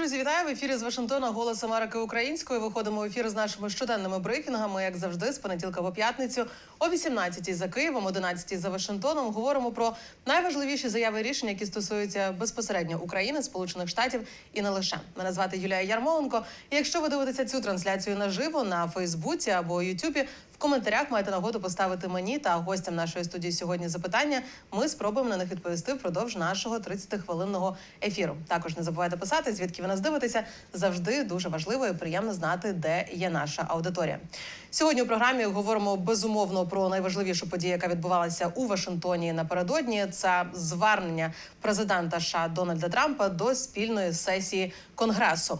Друзі, вітаю в ефірі з Вашингтона. Голос Америки українською. Виходимо в ефір з нашими щоденними брифінгами, як завжди, з понеділка по п'ятницю о 18-й за Києвом, 11-й за Вашингтоном. Говоримо про найважливіші заяви і рішення, які стосуються безпосередньо України, Сполучених Штатів і не лише. Мене звати Юлія Ярмоленко. І якщо ви дивитеся цю трансляцію наживо на Фейсбуці або Ютубі, коментарях маєте нагоду поставити мені та гостям нашої студії сьогодні запитання. Ми спробуємо на них відповісти впродовж нашого 30-хвилинного ефіру. Також не забувайте писати, звідки ви нас дивитеся. Завжди дуже важливо і приємно знати, де є наша аудиторія. Сьогодні у програмі говоримо безумовно про найважливішу подію, яка відбувалася у Вашингтоні напередодні. Це звернення президента США Дональда Трампа до спільної сесії Конгресу.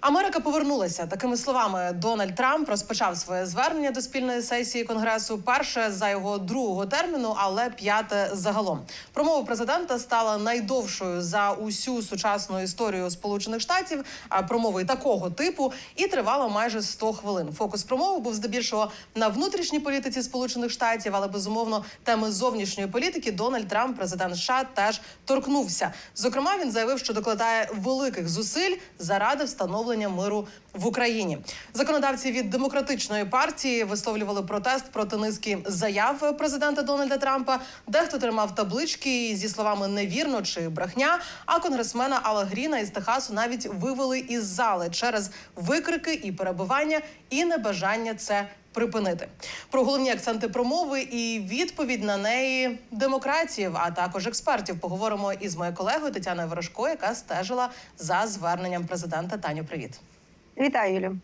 Америка повернулася такими словами. Дональд Трамп розпочав своє звернення до спільної сесії конгресу. Перше за його другого терміну, але п'яте загалом. Промова президента стала найдовшою за усю сучасну історію Сполучених Штатів. А промови такого типу і тривала майже 100 хвилин. Фокус промови був здебільшого на внутрішній політиці Сполучених Штатів, але безумовно теми зовнішньої політики Дональд Трамп, президент США, теж торкнувся. Зокрема, він заявив, що докладає великих зусиль заради встановлення миру в Україні. Законодавці від демократичної партії висловлювали протест проти низки заяв президента Дональда Трампа. Дехто тримав таблички зі словами невірно чи брехня. А конгресмена Алла Гріна із Техасу навіть вивели із зали через викрики і перебування і небажання це. Припинити про головні акценти промови і відповідь на неї демократів, а також експертів. Поговоримо із моєю колегою Тетяною Ворожко, яка стежила за зверненням президента. Таню, привіт. Вітаю, Юлю.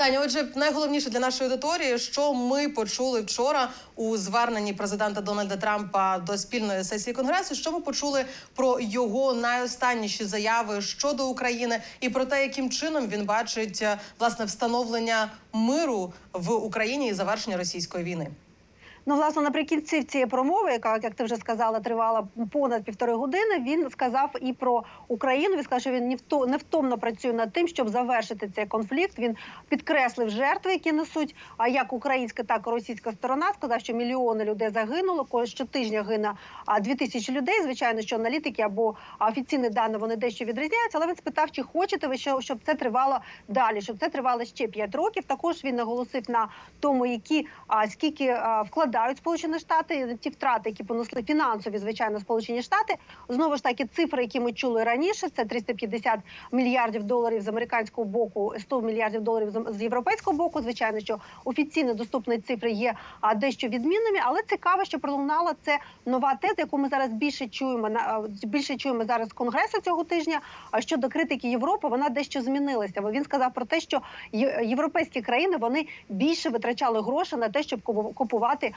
Таня, отже, найголовніше для нашої аудиторії, що ми почули вчора у зверненні президента Дональда Трампа до спільної сесії конгресу. Що ми почули про його найостанніші заяви щодо України і про те, яким чином він бачить е, власне встановлення миру в Україні і завершення російської війни. Ну, власне, наприкінці цієї промови, яка, як ти вже сказала, тривала понад півтори години. Він сказав і про Україну. Він сказав, що він невто- невтомно працює над тим, щоб завершити цей конфлікт. Він підкреслив жертви, які несуть. А як українська, так і російська сторона сказав, що мільйони людей загинуло. Щотижня гине дві тисячі людей. Звичайно, що аналітики або офіційні дані вони дещо відрізняються. Але він спитав, чи хочете ви, що- щоб це тривало далі, щоб це тривало ще 5 років. Також він наголосив на тому, які скільки а, вкладають Сполучені Штати, ті втрати, які понесли фінансові, звичайно, Сполучені Штати. Знову ж таки, цифри, які ми чули раніше, це 350 мільярдів доларів з американського боку, 100 мільярдів доларів з- європейського боку. Звичайно, що офіційно доступні цифри є дещо відмінними, але цікаво, що пролунала це нова теза, яку ми зараз більше чуємо більше чуємо зараз конгресу цього тижня. А щодо критики Європи, вона дещо змінилася. Бо він сказав про те, що європейські країни вони більше витрачали гроші на те, щоб купу- купувати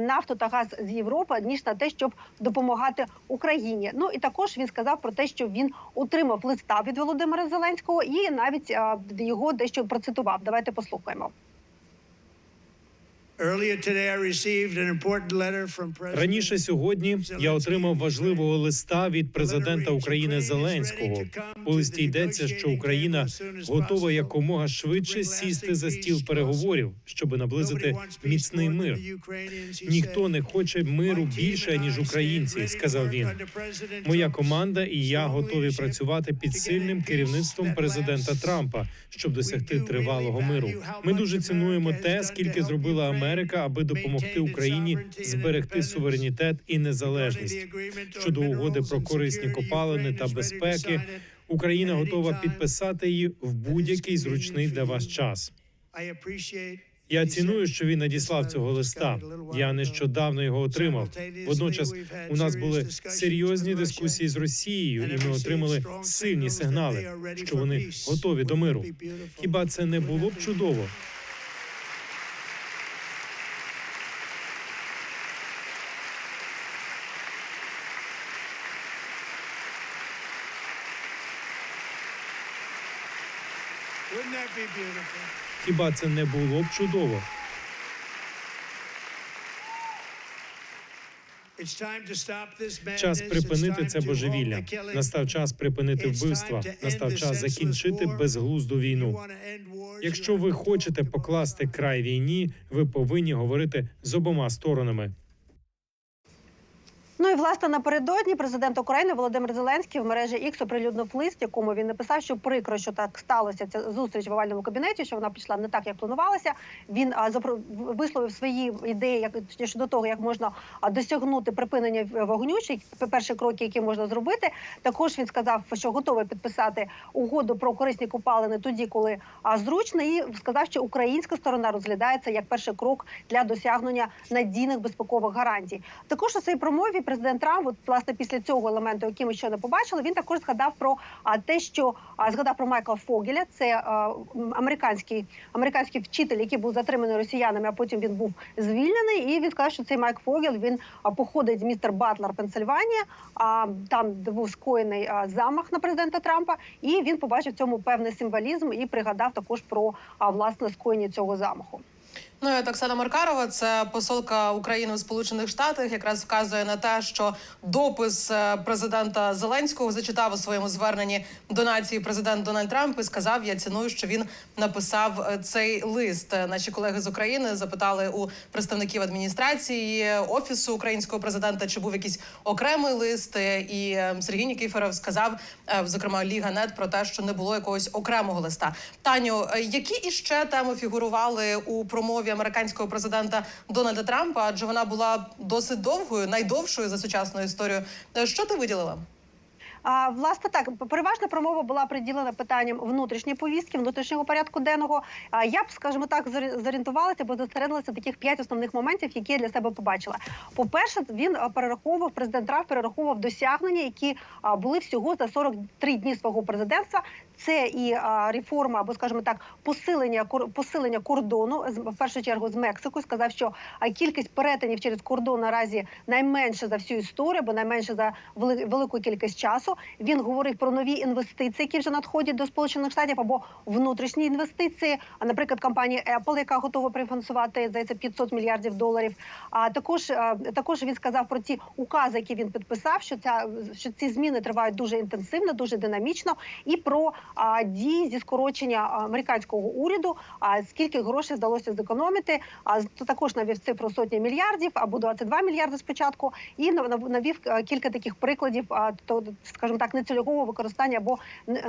нафту та газ з Європи, ніж на те, щоб допомагати Україні. Ну і також він сказав про те, що він отримав листа від Володимира Зеленського і навіть його дещо процитував. Давайте послухаємо. Раніше сьогодні я отримав важливого листа від президента України Зеленського. У листі йдеться, що Україна готова якомога швидше сісти за стіл переговорів, щоб наблизити міцний мир. Ніхто не хоче миру більше ніж українці, сказав він. Моя команда і я готові працювати під сильним керівництвом президента Трампа, щоб досягти тривалого миру. Ми дуже цінуємо те, скільки зробила Америка, аби допомогти Україні зберегти суверенітет і незалежність. Щодо угоди про корисні копалини та безпеки, Україна готова підписати її в будь-який зручний для вас час. Я ціную, що він надіслав цього листа. Я нещодавно його отримав. Водночас у нас були серйозні дискусії з Росією, і ми отримали сильні сигнали, що вони готові до миру. Хіба це не було б чудово? Хіба це не було б чудово? Час припинити це божевілля. Настав час припинити вбивства. Настав час закінчити безглузду війну. Якщо ви хочете покласти край війні, ви повинні говорити з обома сторонами. Ну і власне напередодні президент України Володимир Зеленський в мережі X оприлюднив лист, якому він написав, що прикро, що так сталося ця зустріч в овальному кабінеті, що вона пішла не так, як планувалося. Він а, запро- висловив свої ідеї, як щодо того, як можна досягнути припинення вогню, й перші кроки, які можна зробити. Також він сказав, що готовий підписати угоду про корисні копалини тоді, коли а, зручно, і сказав, що українська сторона розглядається як перший крок для досягнення надійних безпекових гарантій. Також у своїй промові президент Трамп, от, власне, після цього елементу, який ми ще не побачили, він також згадав про те, що згадав про Майкла Фогеля. Це американський американський вчитель, який був затриманий росіянами, а потім він був звільнений. І він сказав, що цей Майк Фогель він походить з містер Батлер, Пенсильванія. А там де був скоєний замах на президента Трампа, і він побачив цьому певний символізм і пригадав також про власне скоєння цього замаху. Ну і Оксана Маркарова, це посолка України у Сполучених Штатах, якраз вказує на те, що допис е, президента Зеленського зачитав у своєму зверненні до нації президент Дональд Трамп і сказав: Я ціную, що він написав е, цей лист. Е, Наші колеги з України запитали у представників адміністрації офісу українського президента, чи був якийсь окремий лист. І Сергій Нікіфоров сказав, зокрема, Ліга Нет про те, що не було якогось окремого листа. Таню, які іще теми фігурували у промові американського президента Дональда Трампа? Адже вона була досить довгою, найдовшою за сучасну історію. Що ти виділила? А власне так переважна промова була приділена питанням внутрішньої повістки, внутрішнього порядку денного. А я б, скажімо так, зорі- зорієнтувалася, бо зосередилася таких п'ять основних моментів, які я для себе побачила. По-перше, він перераховував президент Трамп перераховував досягнення, які були всього за 43 дні свого президентства. Це і реформа, або скажімо так, посилення посилення кордону в першу чергу з Мексикою. Сказав, що кількість перетинів через кордон наразі найменша за всю історію, бо найменше за велику кількість часу. Він говорив про нові інвестиції, які вже надходять до сполучених штатів, або внутрішні інвестиції. А наприклад, компанія Apple, яка готова профінансувати здається 500 мільярдів доларів. А також також він сказав про ті укази, які він підписав, що ця що ці зміни тривають дуже інтенсивно, дуже динамічно, і про а, дії зі скорочення американського уряду. А скільки грошей вдалося зекономити? А також навів цифру сотні мільярдів або 22 мільярди спочатку, і нав- нав- навів е, кілька таких прикладів, то скажімо так, нецільового використання або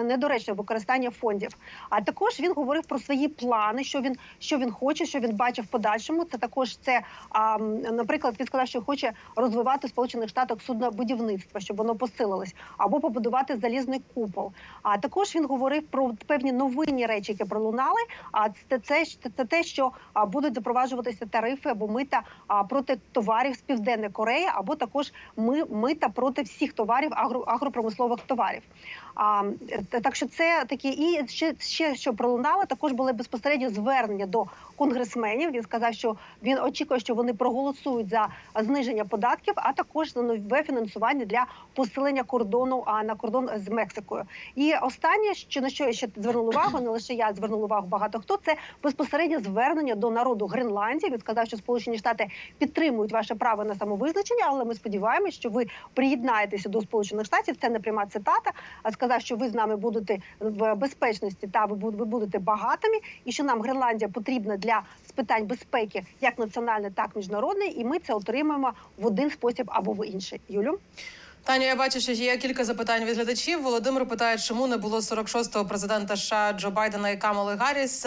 недоречного використання фондів. А також він говорив про свої плани, що він що він хоче, що він бачив в подальшому. Це також це, наприклад, він сказав, що хоче розвивати в Сполучених Штатах суднобудівництво, щоб воно посилилось, або побудувати залізний купол. А також він говорив про певні новинні речі, які пролунали. А це це, це, те, що будуть запроваджуватися тарифи або мита проти товарів з південної Кореї, або також ми мита проти всіх товарів агро, агропромислових товарів. А, так що це такі, і ще, ще що пролунало, також були безпосередньо звернення до конгресменів. Він сказав, що він очікує, що вони проголосують за зниження податків, а також за нове фінансування для посилення кордону а на кордон з Мексикою. І останнє, що на що я ще звернула увагу, не лише я звернула увагу багато хто. Це безпосереднє звернення до народу Гренландії. Він сказав, що Сполучені Штати підтримують ваше право на самовизначення, але ми сподіваємось, що ви приєднаєтеся до Сполучених Штатів. Це не пряма цитата. Сказав, що ви з нами будете в безпечності та ви будете багатими, і що нам Гренландія потрібна для з питань безпеки, як національної, так і міжнародної, і ми це отримаємо в один спосіб або в інший. Юлю. Таню, я бачу, що є кілька запитань від глядачів. Володимир питає, чому не було 46-го президента США Джо Байдена і Камали Гарріс.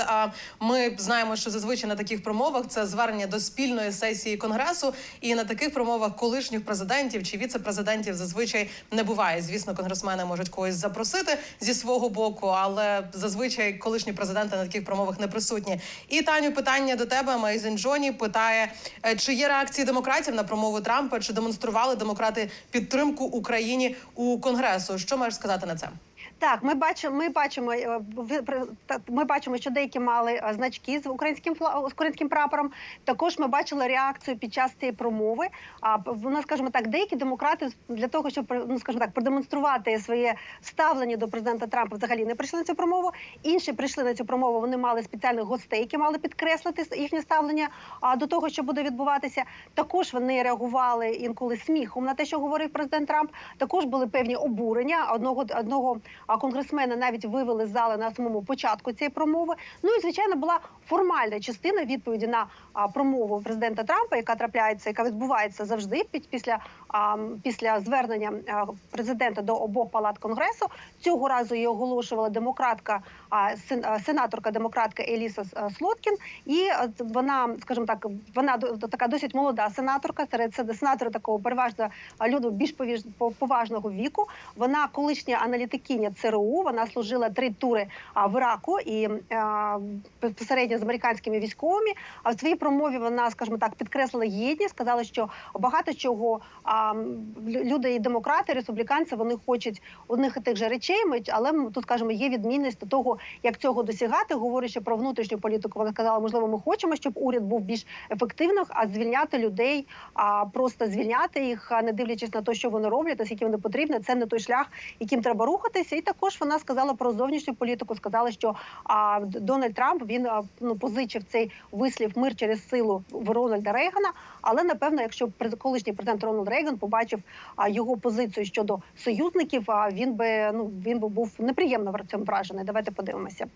Ми знаємо, що зазвичай на таких промовах це звернення до спільної сесії конгресу, і на таких промовах колишніх президентів чи віце-президентів зазвичай не буває. Звісно, конгресмени можуть когось запросити зі свого боку, але зазвичай колишні президенти на таких промовах не присутні. І Таню, питання до тебе. Мейзен Джоні питає, е, чи є реакції демократів на промову Трампа, чи демонстрували демократи підтримку Україні у конгресу? Що маєш сказати на це? Так, ми бачимо, ми бачимо, е, ми бачимо, що деякі мали е, значки з українським з українським прапором. Також ми бачили реакцію під час цієї промови. А вона, скажімо так, деякі демократи для того, щоб ну скажімо так, продемонструвати своє ставлення до президента Трампа, взагалі не прийшли на цю промову. Інші прийшли на цю промову. Вони мали спеціальних гостей, які мали підкреслити їхнє ставлення а, до того, що буде відбуватися. Також вони реагували інколи сміхом на те, що говорив президент Трамп. Також були певні обурення одного одного а конгресмени навіть вивели з зали на самому початку цієї промови. Ну і звичайно була формальна частина відповіді на промову президента Трампа, яка трапляється, яка відбувається завжди під після після звернення президента до обох палат конгресу. Цього разу її оголошувала демократка, сенаторка демократка Еліса Слоткін. І вона, скажімо так, вона така досить молода сенаторка. Серед це сенатори такого переважно а, люду більш поважного віку. Вона колишня аналітикиня ЦРУ. Вона служила три тури в Іраку і безпосередньо з американськими військовими. А в своїй промові вона, скажімо так, підкреслила єдність, сказала, що багато чого люди і демократи, і республіканці вони хочуть одних і тих же речей. Але тут скажімо, є відмінність до того, як цього досягати. Говорячи про внутрішню політику, вона сказала, можливо, ми хочемо, щоб уряд був більш ефективним, а звільняти людей, а просто звільняти їх, не дивлячись на те, що вони роблять, наскільки вони потрібні. Це не той шлях, яким треба рухатися. І також вона сказала про зовнішню політику. Сказала, що а, Дональд Трамп він а, ну позичив цей вислів мир через силу в Рональда Рейгана. Але напевно, якщо колишній президент Рональд Рейган побачив а, його позицію щодо союзників, а він би ну він би був неприємно в цьому вражений. Давайте подивимося.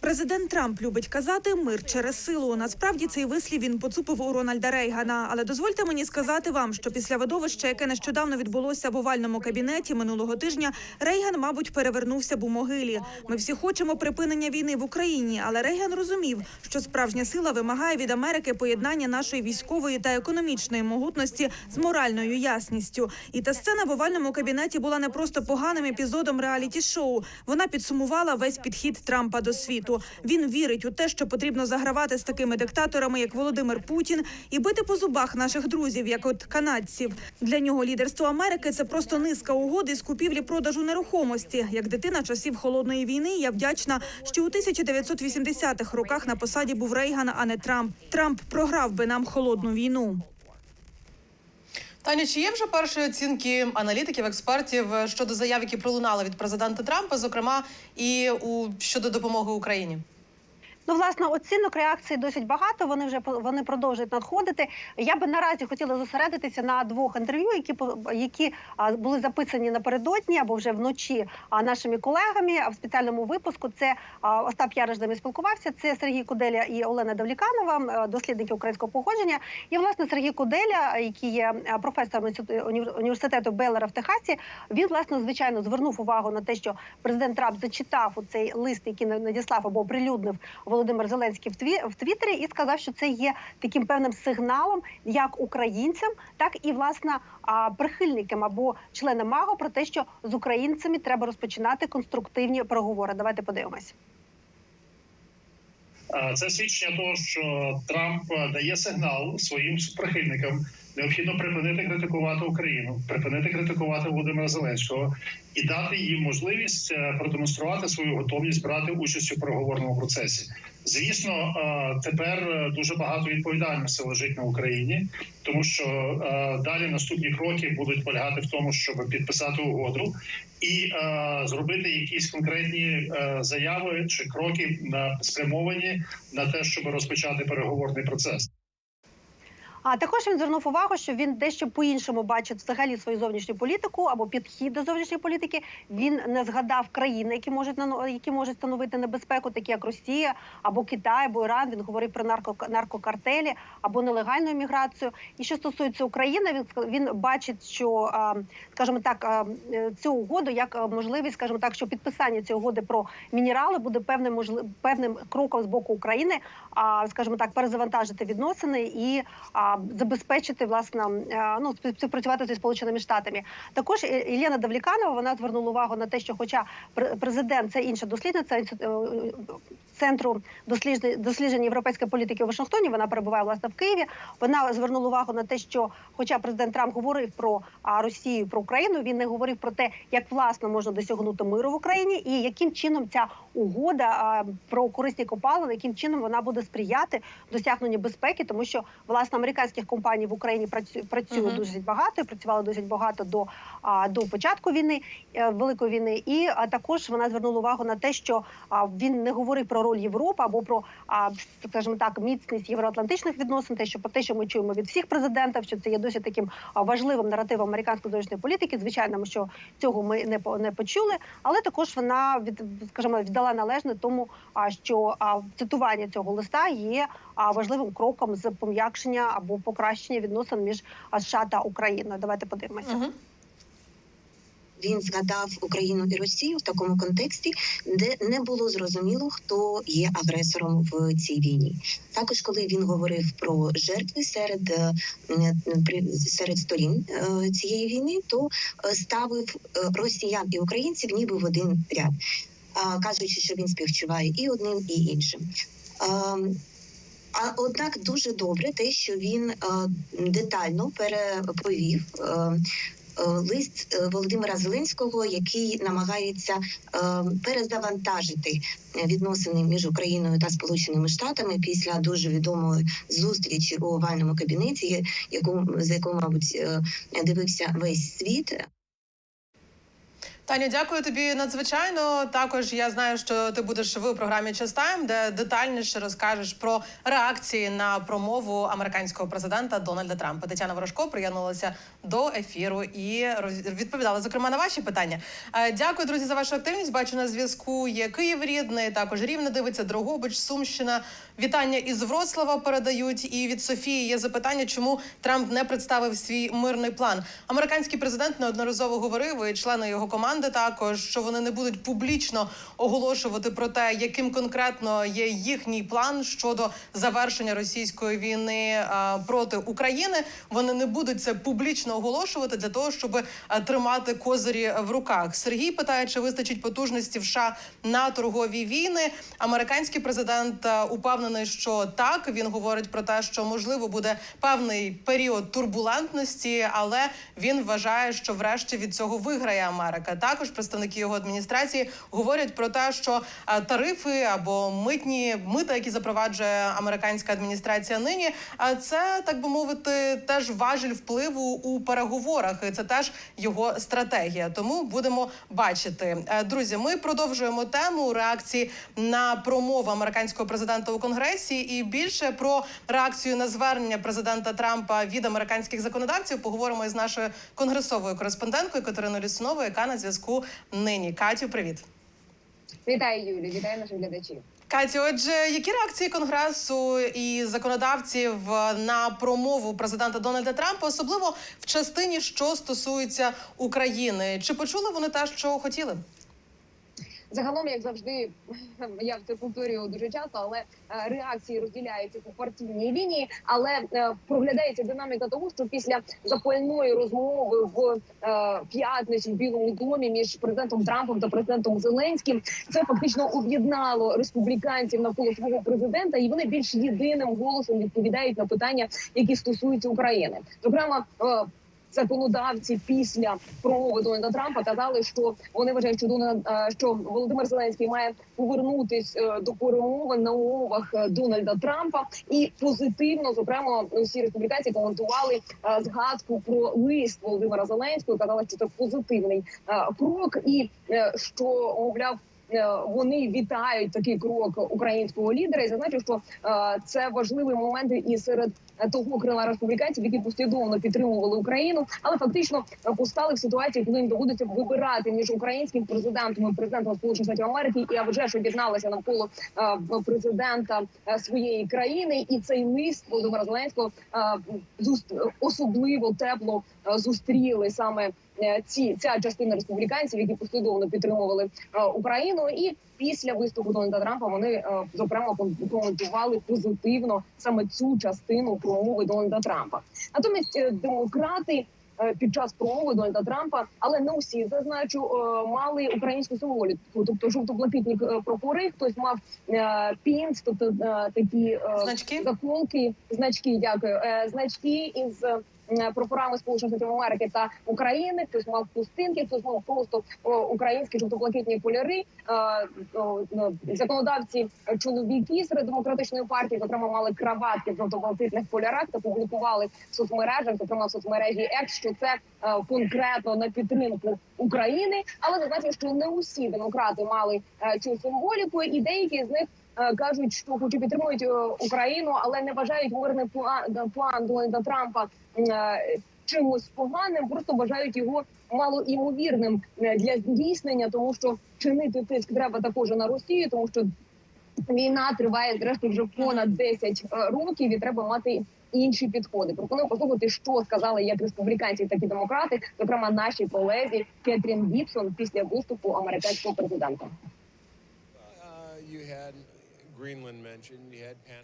Президент Трамп любить казати мир через силу. Насправді цей вислів він поцупив у Рональда Рейгана. Але дозвольте мені сказати вам, що після видовища, яке нещодавно відбулося в овальному кабінеті минулого тижня, Рейган, мабуть, перевернувся б у могилі. Ми всі хочемо припинення війни в Україні, але Рейган розумів, що справжня сила вимагає від Америки поєднання нашої військової та економічної могутності з моральною ясністю. І та сцена в овальному кабінеті була не просто поганим епізодом реаліті-шоу. Вона підсумувала весь підхід Трампа до світу. Він вірить у те, що потрібно загравати з такими диктаторами, як Володимир Путін, і бити по зубах наших друзів, як от канадців. Для нього лідерство Америки це просто низка угод із купівлі продажу нерухомості. Як дитина часів холодної війни, я вдячна, що у 1980-х роках на посаді був Рейган, а не Трамп. Трамп програв би нам холодну війну. Таня, чи є вже перші оцінки аналітиків, експертів щодо заяв, які пролунали від президента Трампа, зокрема і у щодо допомоги Україні? Ну, власне, оцінок реакцій досить багато. Вони вже вони продовжують надходити. Я би наразі хотіла зосередитися на двох інтерв'ю, які які були записані напередодні або вже вночі нашими колегами. В спеціальному випуску це Остап Яриш з ними спілкувався. Це Сергій Куделя і Олена Давліканова, дослідники українського походження. І власне Сергій Куделя, який є професором університету Беллера в Техасі, він власне звичайно звернув увагу на те, що президент Трамп зачитав у цей лист, який на- надіслав або оприлюднив Володимир Зеленський в тві в Твіттері, і сказав, що це є таким певним сигналом як українцям, так і власне прихильникам або членам МАГО про те, що з українцями треба розпочинати конструктивні переговори. Давайте подивимось. Це свідчення того, що Трамп е, дає сигнал своїм прихильникам. Необхідно припинити критикувати Україну, припинити критикувати Володимира Зеленського і дати їм можливість е, продемонструвати свою готовність брати участь у переговорному процесі. Звісно, е, тепер е, дуже багато відповідальності лежить на Україні, тому що е, далі наступні кроки будуть полягати в тому, щоб підписати угоду і зробити якісь конкретні заяви чи кроки на спрямовані на те, щоб розпочати переговорний процес. А також він звернув увагу, що він дещо по-іншому бачить взагалі свою зовнішню політику або підхід до зовнішньої політики. Він не згадав країни, які можуть які можуть становити небезпеку, такі як Росія або Китай, або Іран. Він говорив про нарко наркокартелі або нелегальну імміграцію. І що стосується України, він він бачить, що скажімо так, е, цю угоду як можливість, скажімо так, що підписання цієї угоди про мінерали буде певним можли- певним кроком з боку України, а скажімо так, перезавантажити відносини і забезпечити власне ну співпрацювати зі сполученими штатами. Також Е- Єлена Давліканова вона звернула увагу на те, що, хоча пр- президент це інша дослідниця е, центру досліджень досліджень європейської політики у Вашингтоні. Вона перебуває власне в Києві. Вона звернула увагу на те, що, хоча президент Трамп говорив про Росію, про Україну, він не говорив про те, як власне можна досягнути миру в Україні, і яким чином ця угода про корисні копалини, яким чином вона буде сприяти досягненню безпеки, тому що власне американські американських компаній в Україні працює працює Мгм. досить багато, і працювало досить багато до, до початку війни е, великої війни. І також вона звернула увагу на те, що він не говорив про роль Європи або про, скажімо так, міцність євроатлантичних відносин. Те, що про те, що ми чуємо від всіх президентів, що це є досить таким важливим наративом американської зовнішньої політики. Звичайно, що цього ми не не почули, але також вона від скажімо, віддала належне тому, а, що цитування цього листа є важливим кроком з пом'якшення або покращення відносин між США та Україною. Давайте подивимося. Мгм. Він згадав Україну і Росію в такому контексті, де не було зрозуміло, хто є агресором в цій війні. Також, коли він говорив про жертви серед е, серед сторін е, цієї війни, то е, ставив росіян і українців ніби в один ряд, а, кажучи, що він співчуває і одним, і іншим. А однак дуже добре те, що він е, детально переповів е, е, лист Володимира Зеленського, який намагається перезавантажити відносини між Україною та Сполученими Штатами після дуже відомої зустрічі у овальному кабінеті, яку за яку, мабуть, дивився весь світ. Таню, дякую тобі надзвичайно. Також я знаю, що ти будеш в програмі «Час Тайм», де детальніше розкажеш про реакції на промову американського президента Дональда Трампа. Тетяна Ворожко приєдналася до ефіру і відповідала зокрема на ваші питання. Е, Дякую, друзі, за вашу активність. Бачу на зв'язку. Є Київ рідний, також Рівне дивиться, Дрогобич, Сумщина. Вітання із Вроцлава передають. І від Софії є запитання, чому Трамп не представив свій мирний план. Американський президент неодноразово говорив, і члени його команди також, що вони не будуть публічно оголошувати про те, яким конкретно є їхній план щодо завершення російської війни проти України. Вони не будуть це публічно оголошувати для того, щоб тримати козирі в руках. Сергій питає, чи вистачить потужності в США на торгові війни. Американський президент упевнений, що так. Він говорить про те, що можливо буде певний період турбулентності, але він вважає, що врешті від цього виграє Америка. Також представники його адміністрації говорять про те, що тарифи або митні мита, які запроваджує американська адміністрація нині, а це так би мовити, теж важіль впливу у переговорах. Це теж його стратегія. Тому будемо бачити. Е, Друзі, ми продовжуємо тему реакції на промову американського президента у конгресі і більше про реакцію на звернення президента Трампа від американських законодавців. Поговоримо із нашою конгресовою кореспонденткою Катериною Лісуновою, яка на зв'язку нині. Катю, привіт. Вітаю, Юлі, вітаю наших глядачів. Катю, отже, які реакції конгресу і законодавців на промову президента Дональда Трампа, особливо в частині, що стосується України? Чи почули вони те, що хотіли? Загалом, як завжди, я це повторюю дуже часто, але е, реакції розділяються по партійній лінії. Але е, проглядається динаміка того, що після запальної розмови в е, п'ятницю в Білому домі між президентом Трампом та президентом Зеленським це фактично об'єднало республіканців навколо свого президента, і вони більш єдиним голосом відповідають на питання, які стосуються України. Зокрема. Законодавці після промови Дональда Трампа казали, що вони вважають, що Дональд, е, що Володимир Зеленський має повернутись е, до перемовин на умовах е, Дональда Трампа, і позитивно, зокрема, усі республіканці коментували згадку про лист Володимира Зеленського. Казали, що це позитивний крок, і що мовляв. Е, Вони вітають такий крок українського лідера і зазначив, що е, це важливий момент і серед е, того крила республіканців, які послідовно підтримували Україну, але фактично е, постали в ситуації, коли їм доводиться вибирати між українським президентом і президентом Сполучених Штатів Америки, і вже ж об'єдналися навколо е, президента е, своєї країни, і цей лист Володимира Зеленського е, особливо тепло е, зустріли саме. е, Ці ця частина республіканців, які послідовно підтримували е, Україну, і після виступу Дональда Трампа вони е, зокрема ком- коментували позитивно саме цю частину промови Дональда Трампа. Натомість е, демократи. е, Під час промови Дональда Трампа, але не усі зазначу, мали українську символіку, тобто жовто-блакитні прапори. Хтось мав пінс, тобто такі Значки? заколки, значки. Дякую, значки із прапорами Сполучених Штатів Америки та України. Хтось мав пустинки, хтось мав просто українські жовто-блакитні кольори. Е, ну, Законодавці е, чоловіки серед демократичної партії, зокрема, мали краватки в жовто-блакитних кольорах та публікували в соцмережах, зокрема в соцмережі X, що це е, конкретно на підтримку України. Але зазначив, що не усі демократи мали е, цю символіку, і деякі з них е, кажуть, що хоч і підтримують е, Україну, але не вважають мирний план, план Дональда Трампа е, чимось поганим, просто вважають його малоімовірним е, для здійснення, тому що чинити тиск треба також на Росію, тому що війна триває зрештою вже понад 10 е, років, і треба мати. Інші підходи пропоную послухати, що сказали як республіканці, так і демократи, зокрема наші колезі Кетрін Гібсон після виступу американського президента.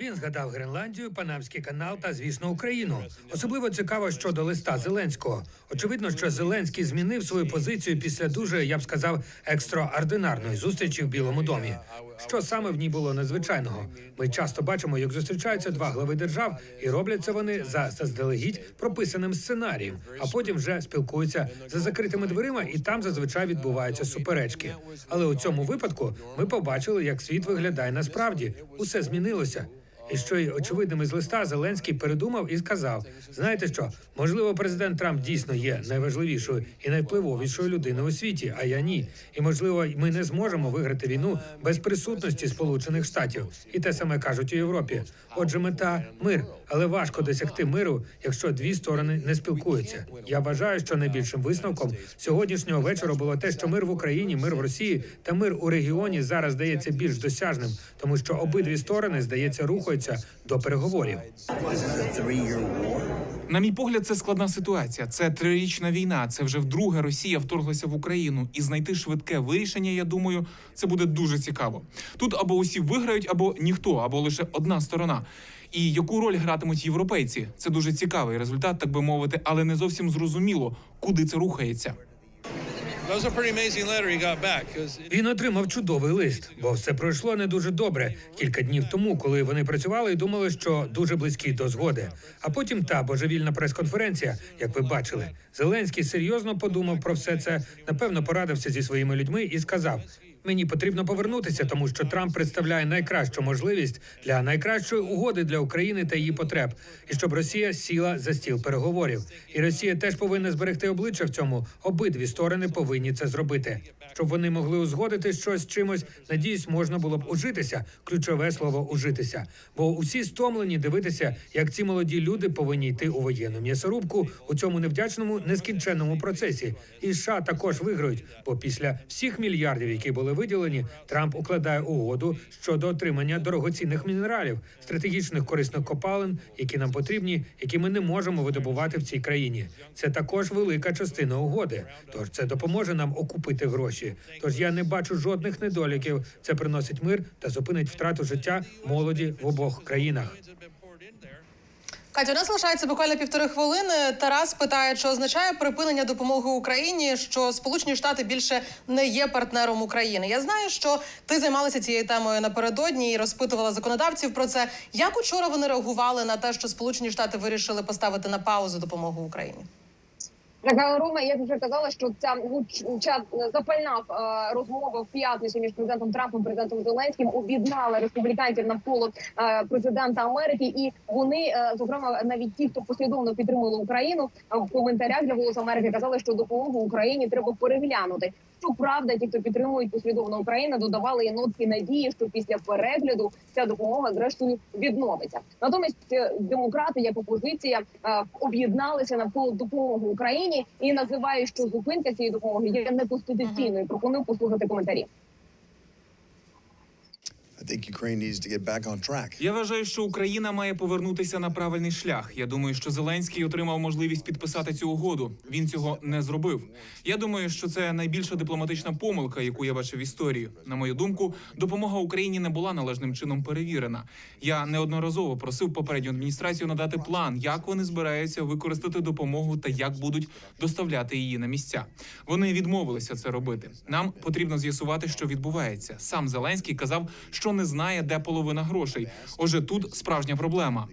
Він згадав Гренландію, Панамський канал та, звісно, Україну. Особливо цікаво щодо листа Зеленського. Очевидно, що Зеленський змінив свою позицію після дуже, я б сказав, екстраординарної зустрічі в Білому домі. Що саме в ній було надзвичайного? Ми часто бачимо, як зустрічаються два глави держав, і робляться вони за заздалегідь прописаним сценарієм, а потім вже спілкуються за закритими дверима, і там зазвичай відбуваються суперечки. Але у цьому випадку ми побачили, як світ виглядає насправді. Усе змінилося. І що й очевидним із листа Зеленський передумав і сказав: знаєте що, можливо, президент Трамп дійсно є найважливішою і найвпливовішою людиною у світі, а я ні. І можливо, ми не зможемо виграти війну без присутності Сполучених Штатів. І те саме кажуть у Європі. Отже, мета мир, але важко досягти миру, якщо дві сторони не спілкуються. Я вважаю, що найбільшим висновком сьогоднішнього вечора було те, що мир в Україні, мир в Росії та мир у регіоні зараз здається більш досяжним, тому що обидві сторони здається рухаються до переговорів. На мій погляд, це складна ситуація. Це трирічна війна. Це вже вдруге Росія вторглася в Україну, і знайти швидке вирішення. Я думаю, це буде дуже цікаво. Тут або усі виграють, або ніхто, або лише одна сторона. І яку роль гратимуть європейці? Це дуже цікавий результат, так би мовити, але не зовсім зрозуміло, куди це рухається. Він отримав чудовий лист, бо все пройшло не дуже добре кілька днів тому, коли вони працювали і думали, що дуже близькі до згоди. А потім та божевільна прес-конференція, як ви бачили, Зеленський серйозно подумав про все це. Напевно, порадився зі своїми людьми і сказав: Мені потрібно повернутися, тому що Трамп представляє найкращу можливість для найкращої угоди для України та її потреб, і щоб Росія сіла за стіл переговорів. І Росія теж повинна зберегти обличчя в цьому. Обидві сторони повинні це зробити, щоб вони могли узгодити щось чимось. Надіюсь, можна було б ужитися. Ключове слово ужитися. Бо усі стомлені дивитися, як ці молоді люди повинні йти у воєнну м'ясорубку у цьому невдячному нескінченному процесі. І США також виграють, бо після всіх мільярдів, які були виділені, Трамп укладає угоду щодо отримання дорогоцінних мінералів, стратегічних корисних копалин, які нам потрібні, які ми не можемо видобувати в цій країні. Це також велика частина угоди. Тож це допоможе нам окупити гроші. Тож я не бачу жодних недоліків. Це приносить мир та зупинить втрату життя молоді в обох країнах. Катя, у нас лишається буквально півтори хвилини. Тарас питає, чи означає припинення допомоги Україні, що Сполучені Штати більше не є партнером України. Я знаю, що ти займалася цією темою напередодні і розпитувала законодавців про це. Як учора вони реагували на те, що Сполучені Штати вирішили поставити на паузу допомогу Україні? Так, Рома, я вже казала, що ця гуча запальна е, розмова в п'ятницю між президентом Трампом і президентом Зеленським об'єднала республіканців навколо е, президента Америки, і вони, е, зокрема, навіть ті, хто послідовно підтримували Україну, в коментарях для голосу Америки казали, що допомогу Україні треба переглянути. Щоправда, ті, хто підтримують послідовно Україну, додавали і нотки надії, що після перегляду ця допомога зрештою відновиться. Натомість е, демократи, як опозиція, е, об'єдналися навколо допомоги Україні і називають, що зупинка цієї допомоги є неконституційною. Пропоную послухати коментарі. Я вважаю, що Україна має повернутися на правильний шлях. Я думаю, що Зеленський отримав можливість підписати цю угоду. Він цього не зробив. Я думаю, що це найбільша дипломатична помилка, яку я бачив в історії. На мою думку, допомога Україні не була належним чином перевірена. Я неодноразово просив попередню адміністрацію надати план, як вони збираються використати допомогу та як будуть доставляти її на місця. Вони відмовилися це робити. Нам потрібно з'ясувати, що відбувається. Сам Зеленський казав, що не знає, де половина грошей. Отже, тут справжня проблема.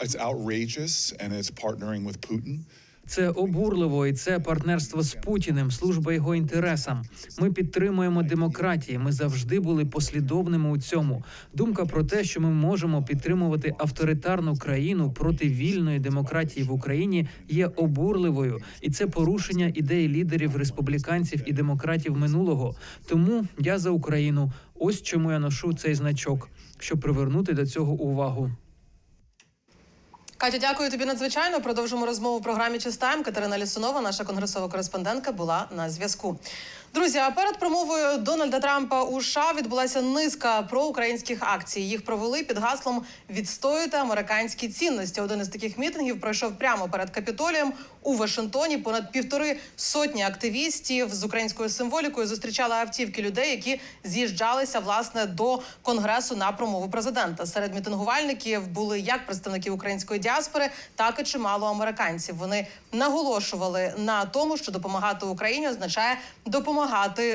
It's outrageous and it's partnering with Putin. Це обурливо, і це партнерство з Путіним, служба його інтересам. Ми підтримуємо демократії. Ми завжди були послідовними у цьому. Думка про те, що ми можемо підтримувати авторитарну країну проти вільної демократії в Україні, є обурливою, і це порушення ідей лідерів республіканців і демократів минулого. Тому я за Україну. Ось чому я ношу цей значок, щоб привернути до цього увагу. Катю, дякую тобі надзвичайно. Продовжимо розмову в програмі «Чистаєм». Катерина Лісунова, наша конгресова кореспондентка, була на зв'язку. Друзі, а перед промовою Дональда Трампа у США відбулася низка проукраїнських акцій. Їх провели під гаслом відстоювати американські цінності. Один із таких мітингів пройшов прямо перед капітолієм у Вашингтоні. Понад півтори сотні активістів з українською символікою зустрічали автівки людей, які з'їжджалися власне до конгресу на промову президента. Серед мітингувальників були як представники української діаспори, так і чимало американців. Вони наголошували на тому, що допомагати Україні означає допомагати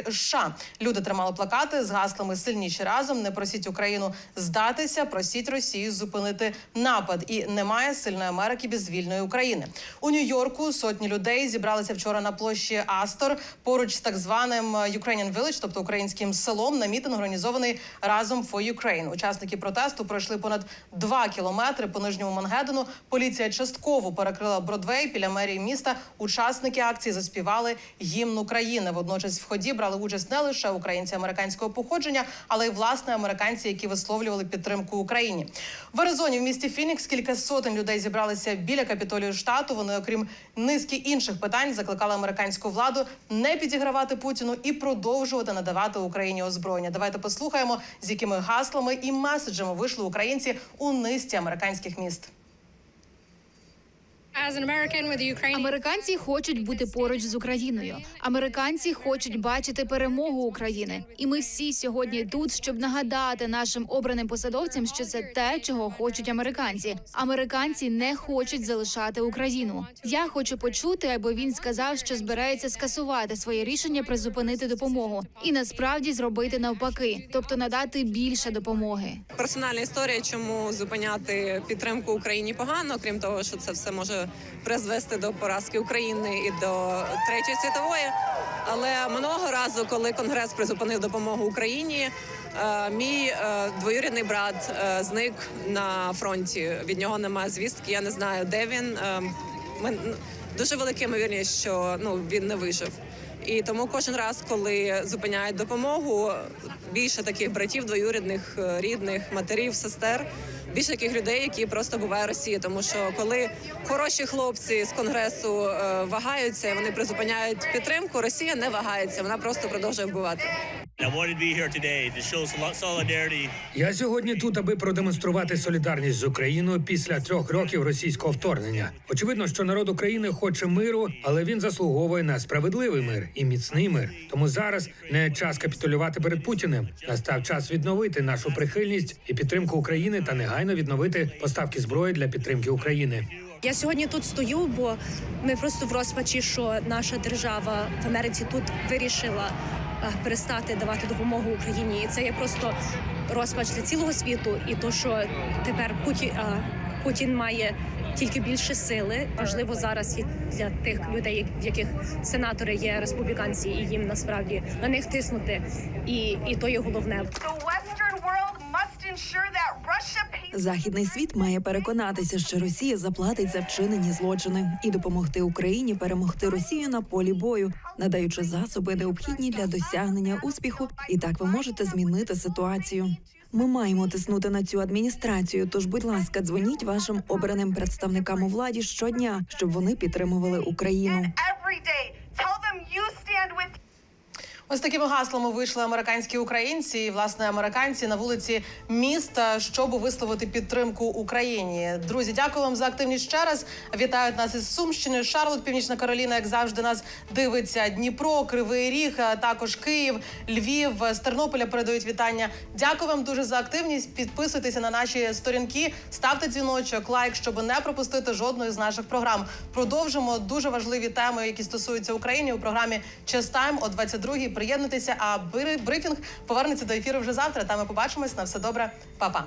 США. Люди тримали плакати з гаслами сильніші разом. Не просіть Україну здатися, просіть Росію зупинити напад. І немає сильної Америки без вільної України. У Нью-Йорку сотні людей зібралися вчора на площі Астор поруч з так званим Ukrainian Village, тобто українським селом. На мітинг організований разом for Ukraine. Учасники протесту пройшли понад два кілометри по нижньому Мангеттену. Поліція частково перекрила Бродвей біля мерії міста. Учасники акції заспівали гімн України. Водночас в ході брали участь не лише українці американського походження, але й власне американці, які висловлювали підтримку Україні. В Аризоні в місті Фінікс кілька сотень людей зібралися біля капітолію штату. Вони, окрім низки інших питань, закликали американську владу не підігравати Путіну і продовжувати надавати Україні озброєння. Давайте послухаємо, з якими гаслами і меседжами вийшли українці у низці американських міст. Американці хочуть бути поруч з Україною. Американці хочуть бачити перемогу України. І ми всі сьогодні тут, щоб нагадати нашим обраним посадовцям, що це те, чого хочуть американці. Американці не хочуть залишати Україну. Я хочу почути, аби він сказав, що збирається скасувати своє рішення призупинити допомогу і насправді зробити навпаки, тобто надати більше допомоги. персональна історія, чому зупиняти підтримку Україні погано, крім того, що це все може призвести до поразки України і до третьої світової. Але минулого разу, коли Конгрес призупинив допомогу Україні, е, мій е, двоюрідний брат е, зник на фронті. Від нього немає звістки. Я не знаю, де він. Ми дуже велика ймовірність, що ну він не вижив. І тому кожен раз, коли зупиняють допомогу, більше таких братів, двоюрідних, рідних, матерів, сестер, більше таких людей, які просто буває Росія. Тому що коли хороші хлопці з конгресу е, вагаються, вони призупиняють підтримку, Росія не вагається, вона просто продовжує вбивати. I wanted to be here today to show sol- solidarity Я сьогодні тут, аби продемонструвати солідарність з Україною після трьох років російського вторгнення. Очевидно, що народ України хоче миру, але він заслуговує на справедливий мир і міцний мир. Тому зараз не час капітулювати перед Путіним. Настав час відновити нашу прихильність і підтримку України та негайно відновити поставки зброї для підтримки України. Я сьогодні тут стою, бо ми просто в розпачі, що наша держава в Америці тут вирішила перестати давати допомогу Україні. І це є просто розпач для цілого світу. І то, що тепер Путін, Путін має тільки більше сили, важливо зараз і для тих людей, в яких сенатори є республіканці, і їм насправді на них тиснути. І, і то є головне. Західний світ має переконатися, що Росія заплатить за вчинені злочини і допомогти Україні перемогти Росію на полі бою, надаючи засоби необхідні для досягнення успіху. І так ви можете змінити ситуацію. Ми маємо тиснути на цю адміністрацію. Тож, будь ласка, дзвоніть вашим обраним представникам у владі щодня, щоб вони підтримували Україну. Ось такими гаслами вийшли американські українці і власне американці на вулиці міста, щоб висловити підтримку Україні. Друзі, дякую вам за активність ще раз. Вітають нас із Сумщини, Шарлот, Північна Кароліна, як завжди, нас дивиться Дніпро, Кривий Ріг, також Київ, Львів, з Тернополя передають вітання. Дякую вам дуже за активність. Підписуйтеся на наші сторінки, ставте дзвіночок, лайк, щоб не пропустити жодної з наших програм. Продовжимо дуже важливі теми, які стосуються України у програмі Час Тайм о 22-й. Приєднуйтеся, а бри- брифінг повернеться до ефіру вже завтра. Там ми побачимось. На все добре, Па-па.